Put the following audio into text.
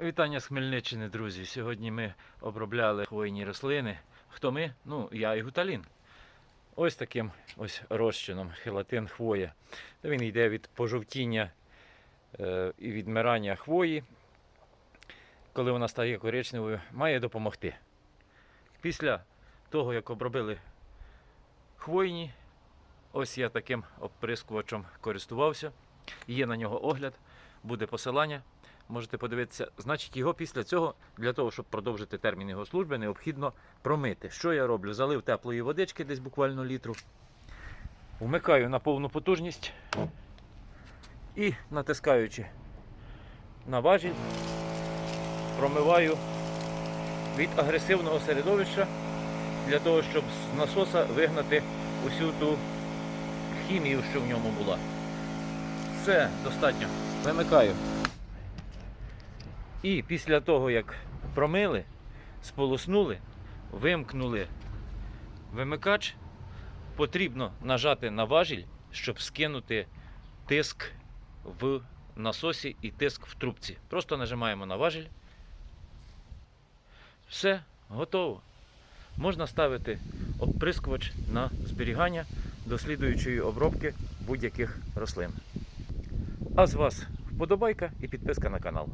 Вітання з Хмельниччини, друзі. Сьогодні ми обробляли хвойні рослини. Хто ми? Ну, я і гуталін. Ось таким ось розчином хелатин хвоя. Він йде від пожовтіння е, і відмирання хвої. Коли вона стає коричневою, має допомогти. Після того, як обробили хвойні, ось я таким оприскувачем користувався. Є на нього огляд, буде посилання. Можете подивитися. Значить, його після цього, для того, щоб продовжити термін його служби, необхідно промити. Що я роблю? Залив теплої водички, десь буквально літру. Вмикаю на повну потужність і натискаючи на важіль, промиваю від агресивного середовища для того, щоб з насоса вигнати усю ту хімію, що в ньому була. Все достатньо. Вимикаю. І після того, як промили, сполоснули, вимкнули вимикач, потрібно нажати на важіль, щоб скинути тиск в насосі і тиск в трубці. Просто нажимаємо на важіль. Все, готово. Можна ставити оприскувач на зберігання до слідуючої обробки будь-яких рослин. А з вас вподобайка і підписка на канал.